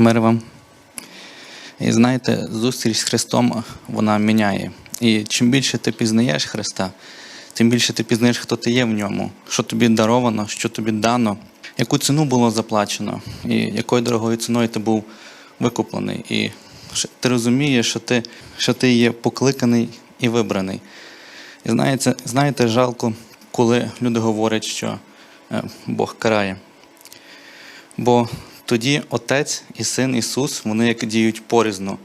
Мир вам. І знаєте, зустріч з Христом вона міняє. І чим більше ти пізнаєш Христа, тим більше ти пізнаєш, хто ти є в ньому, що тобі даровано, що тобі дано, яку ціну було заплачено, і якою дорогою ціною ти був викуплений. І ти розумієш, що ти, що ти є покликаний і вибраний. І знаєте, знаєте, жалко, коли люди говорять, що е, Бог карає. Бо тоді Отець і Син Ісус, вони як діють порізно.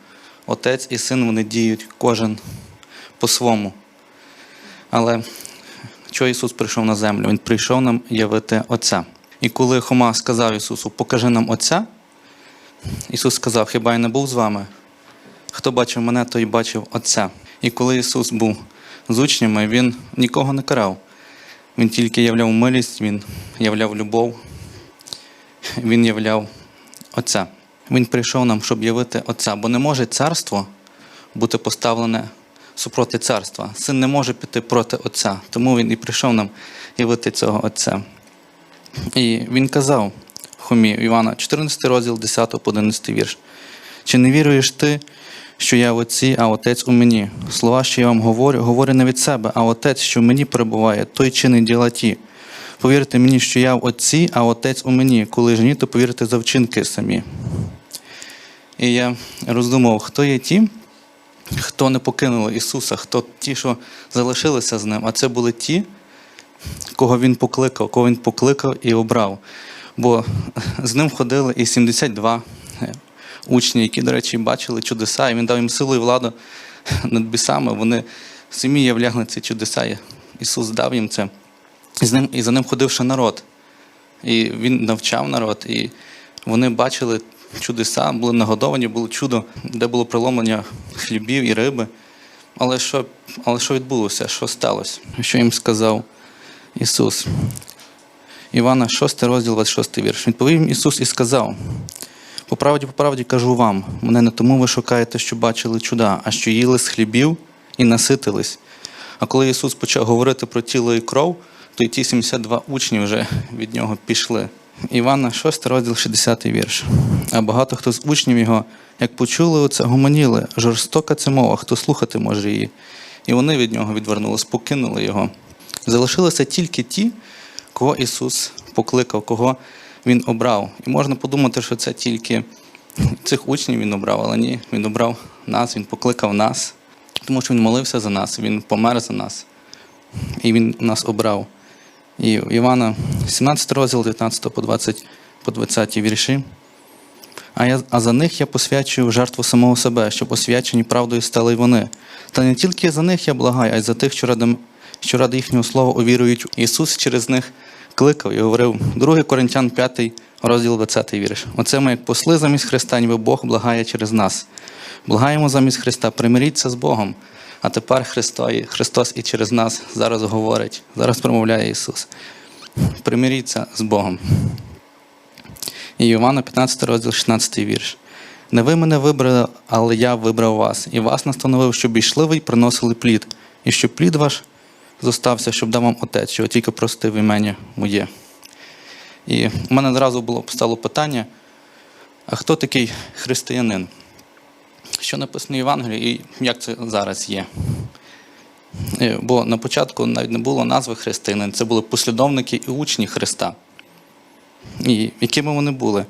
Отець і син вони діють кожен по-своєму. Але чого Ісус прийшов на землю? Він прийшов нам явити Отця. І коли Хома сказав Ісусу, покажи нам Отця, Ісус сказав, хіба я не був з вами? Хто бачив мене, той бачив Отця. І коли Ісус був з учнями, Він нікого не карав. Він тільки являв милість, Він являв любов, Він являв Отця. Він прийшов нам, щоб явити Отця, бо не може царство бути поставлене супроти царства. Син не може піти проти Отця, тому він і прийшов нам явити цього Отця. І він казав Хомі Івана, 14 розділ 10 по 11 вірш. Чи не віруєш ти, що я в Отці, а Отець у мені? Слова, що я вам говорю, говорю не від себе, а Отець, що в мені перебуває, той чинить діла ті. Повірте мені, що я в Отці, а Отець у мені. Коли ж ні, то повірте за вчинки самі. І я роздумав, хто є ті, хто не покинули Ісуса, хто ті, що залишилися з ним, а це були ті, кого Він покликав, кого Він покликав і обрав. Бо з ним ходили і 72 учні, які, до речі, бачили чудеса, і він дав їм силу і владу над бісами. Вони самі являли ці чудеса. Ісус дав їм це. І, з ним, і за ним ходив ще народ. І він навчав народ, і вони бачили чудеса, були нагодовані, було чудо, де було приломлення хлібів і риби. Але що, але що відбулося? Що сталося? Що їм сказав Ісус? Івана 6 розділ, 26 вірш. Відповів Ісус і сказав: по правді, по правді кажу вам, мене не тому ви шукаєте, що бачили чуда, а що їли з хлібів і наситились. А коли Ісус почав говорити про тіло і кров, то й ті 72 учні вже від нього пішли. Івана 6 розділ 60 вірш. А багато хто з учнів його, як почули оце, гомоніли, жорстока це мова, хто слухати може її. І вони від нього відвернулись, покинули його. Залишилися тільки ті, кого Ісус покликав, кого Він обрав. І можна подумати, що це тільки цих учнів Він обрав, але ні, Він обрав нас, Він покликав нас, тому що Він молився за нас, Він помер за нас. І Він нас обрав. І Івана 17 розділ 19 по 20, по 20 вірші. А, я, а за них я посвячую жертву самого себе, щоб освячені правдою стали й вони. Та не тільки за них я благаю, а й за тих, що ради, що ради їхнього слова увірують. Ісус через них кликав і говорив 2 Коринтян 5, розділ 20 вірш. Оце ми як посли замість Христа, ніби Бог благає через нас. Благаємо замість Христа, примиріться з Богом. А тепер Христо, Христос і через нас зараз говорить, зараз промовляє Ісус. Примиріться з Богом. І Івана 15 розділ 16 вірш. Не ви мене вибрали, але я вибрав вас, і вас настановив, щоб йшли ви й приносили плід, і щоб плід ваш зостався, щоб дав вам отець, що тільки простив імені моє. І в мене одразу було стало питання: а хто такий християнин? Що написано в Євангелії і як це зараз є? Е, Бо на початку навіть не було назви християнин, це були послідовники і учні Христа. І якими вони були?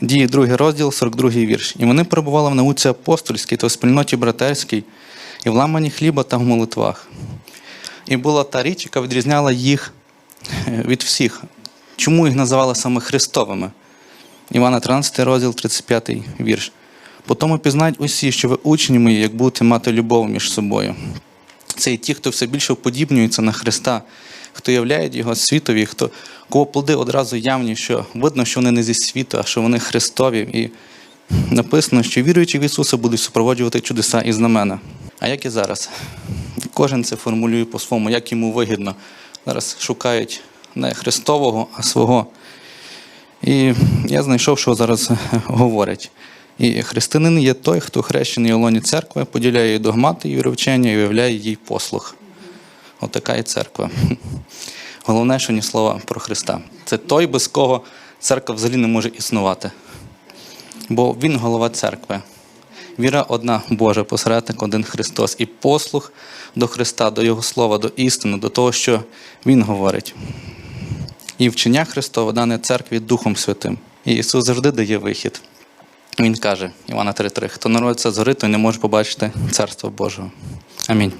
Дії 2 розділ, 42 вірш. І вони перебували в науці апостольській та в спільноті братерській, і в ламані хліба та в молитвах. І була та річ, яка відрізняла їх е, від всіх. Чому їх називали саме Христовими? Івана 13 розділ, 35 вірш. Потому пізнають усі, що ви учні мої, як будете мати любов між собою. Це і ті, хто все більше вподібнюється на Христа, хто являє Його світові, хто кого плоди одразу явні, що видно, що вони не зі світу, а що вони Христові. І написано, що віруючі в Ісуса будуть супроводжувати чудеса і знамена. А як і зараз? Кожен це формулює по-своєму, як йому вигідно. Зараз шукають не Христового, а свого. І я знайшов, що зараз говорять. І християнин є той, хто хрещений у лоні церкви, поділяє її догмати і вчення і виявляє їй послух. Отака і церква. Головне, що ні слова про Христа. Це той, без кого церква взагалі не може існувати. Бо Він голова церкви. Віра одна Божа, посередник один Христос. І послух до Христа, до Його слова, до істини, до того, що Він говорить. І вчення Христове дане церкві Духом Святим. І Ісус завжди дає вихід. Він каже, Івана 3:3, хто народиться згори, той не може побачити Царство Божого. Амінь.